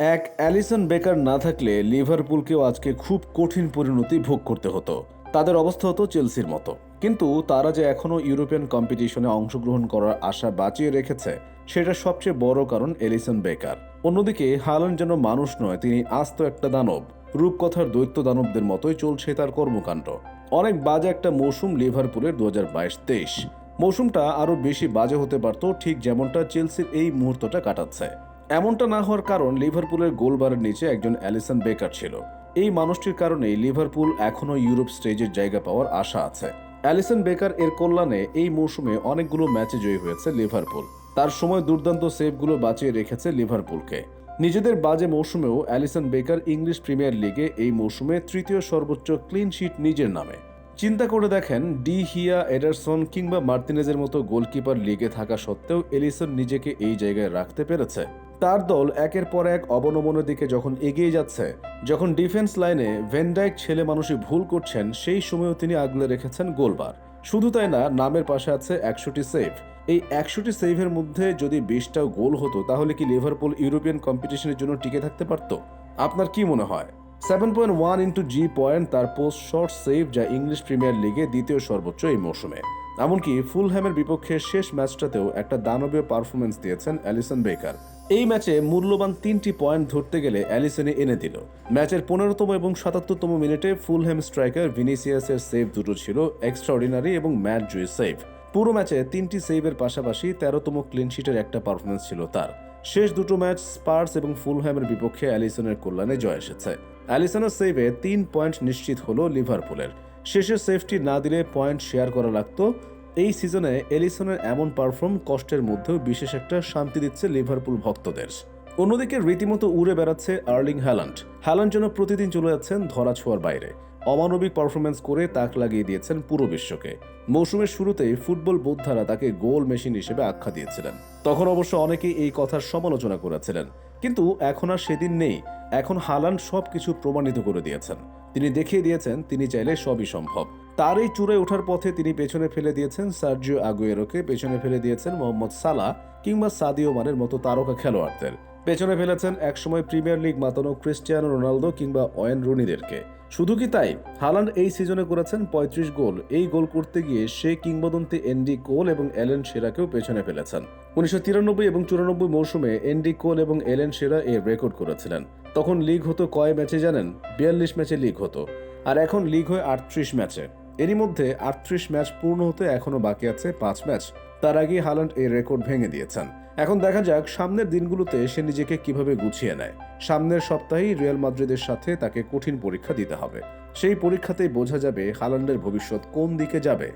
এক Alisson Becker না থাকলে লিভারপুলকেও আজকে খুব কঠিন পরিণতি ভোগ করতে হতো। তাদের অবস্থা হতো চেলসির মতো। কিন্তু তারা যে এখনও ইউরোপিয়ান কম্পিটিশনে অংশগ্রহণ করার আশা বাঁচিয়ে রেখেছে, সেটা সবচেয়ে বড় কারণ এলিসন বেকার। অন্যদিকে, হালান যেন মানুষ নয়, তিনি আস্ত একটা দানব। রূপকথার দৈত্য দানবদের মতোই চলছে তার কর্মকাণ্ড। অনেক বাজে একটা মৌসুম লিভারপুলের দু হাজার বাইশ তেইশ মৌসুমটা আরও বেশি বাজে হতে পারত ঠিক যেমনটা চেলসির এই মুহূর্তটা কাটাচ্ছে। এমনটা না হওয়ার কারণ লিভারপুলের গোলবারের নিচে একজন অ্যালিসন বেকার ছিল। এই মানুষটির কারণেই লিভারপুল এখনও ইউরোপ স্টেজের জায়গা পাওয়ার আশা আছে। অ্যালিসন বেকার এর কল্যাণে এই মৌসুমে অনেকগুলো ম্যাচে জয়ী হয়েছে লিভারপুল। তার সময় দুর্দান্ত সেভগুলো বাঁচিয়ে রেখেছে লিভারপুলকে। নিজেদের বাজে মৌসুমেও অ্যালিসন বেকার ইংলিশ প্রিমিয়ার লিগে এই মৌসুমে তৃতীয় সর্বোচ্চ ক্লিন শিট নিজের নামে। চিন্তা করে দেখেন, ডি হিয়া, এডারসন কিংবা মার্তিনেজের মতো গোলকিপার লিগে থাকা সত্ত্বেও এলিসন নিজেকে এই জায়গায় রাখতে পেরেছে। তার দল একের পর এক অবনমনের দিকে যখন এগিয়ে যাচ্ছে, যখন ডিফেন্স লাইনে ভেন্ডাইক ছেলে মানুষই ভুল করছেন, সেই সময়ও তিনি আগলে রেখেছেন গোলবার। শুধু তাই না, নামের পাশে আছে একশোটি সেভ এই একশোটি সেভের মধ্যে যদি বিশটাও গোল হতো, তাহলে কি লিভারপুল ইউরোপিয়ান কম্পিটিশনের জন্য টিকে থাকতে পারত? আপনার কি মনে হয়? Seven point one into G point তার পোস্ট শর্ট সেভ যা ইংলিশ প্রিমিয়ার লিগে দ্বিতীয় সর্বোচ্চ এই মৌসুমে। এমনকি ফুলহ্যামের বিপক্ষে শেষ ম্যাচটাতেও একটা দানবীয় পারফরমেন্স দিয়েছেন অ্যালিসন বেকার। এই ম্যাচে মূল্যবান তিনটি পয়েন্ট ধরতে গেলে অ্যালিসনে এনে দিল। ম্যাচের পনেরোতম এবং সাতাত্তরতম মিনিটে ফুলহ্যাম স্ট্রাইকার ভিনিসিয়াসের সেভ দুটো ছিল, এক্সট্রাঅর্ডিনারি এবং ম্যাচ জুই সেভ। পুরো ম্যাচে তিনটি সেভের পাশাপাশি তেরোতম ক্লিনশিটের একটা পারফরমেন্স ছিল তার। শেষ দুটো ম্যাচ স্পার্স এবং ফুলহ্যামের বিপক্ষে অ্যালিসনের কল্যাণে জয় এসেছে। অ্যালিসনের সেভে তিন পয়েন্ট নিশ্চিত হলো লিভারপুলের। শেষের সেফটি না দিলে পয়েন্ট শেয়ার করা লাগতো এই সিজনে এলিসনের এমন পারফর্ম কষ্টের মধ্যেও বিশেষ একটা শান্তি দিচ্ছে লিভারপুল ভক্তদের। অন্যদিকে রীতিমতো উড়ে বেড়াচ্ছে আর্লিং হ্যালান্ড। হ্যালান্ড যেন প্রতিদিন চলে যাচ্ছেন ধরা ছোঁয়ার বাইরে। অমানবিক পারফরমেন্স করে তাক লাগিয়ে দিয়েছেন পুরো বিশ্বকে। মৌসুমের শুরুতেই ফুটবল বোদ্ধারা তাকে গোল মেশিন হিসেবে আখ্যা দিয়েছিলেন। তখন অবশ্য অনেকেই এই কথার সমালোচনা করেছিলেন। কিন্তু এখন আর সেদিন নেই। এখন হালান্ড সবকিছু প্রমাণিত করে দিয়েছেন। তিনি দেখিয়ে দিয়েছেন তিনি চাইলে সবই সম্ভব। তার এই চূড়ায় ওঠার পথে তিনি পেছনে ফেলে দিয়েছেন সার্জিও আগুয়েরোকে, পেছনে ফেলে দিয়েছেন মোহাম্মদ সালা কিংবা সাদিও মানের মতো তারকা খেলোয়াড়দের। পেছনে ফেলেছেন একসময় প্রিমিয়ার লিগ মাতানো ক্রিস্টিয়ানো রোনালদো কিংবা অয়েন রুনিদেরকে। শুধু কি তাই? হালান্ড এই সিজনে করেছেন পঁয়ত্রিশ গোল। এই গোল করতে গিয়ে সে কিংবদন্তি এন্ডি কোল এবং এলেন সেরাকেও পেছনে ফেলেছেন। উনিশশো তিরানব্বই এবং চুরানব্বই মৌসুমে এন্ডি কোল এবং এলেন সেরা এর রেকর্ড করেছিলেন। তখন লিগ হতো কয় ম্যাচে জানেন? বিয়াল্লিশ ম্যাচে লিগ হতো। আর এখন লিগ হয় আটত্রিশ ম্যাচে। এরই মধ্যে আটত্রিশ ম্যাচ পূর্ণ হতে এখনও বাকি আছে পাঁচ ম্যাচ। তার আগে হালান্ড এই রেকর্ড ভেঙে দিয়েছেন। এখন দেখা যাক সামনের দিনগুলোতে সে নিজেকে কীভাবে গুছিয়ে নেয়। সামনের সপ্তাহেই রিয়াল মাদ্রিদের সাথে তাকে কঠিন পরীক্ষা দিতে হবে। সেই পরীক্ষাতেই বোঝা যাবে হালান্ডের ভবিষ্যৎ কোন দিকে যাবে।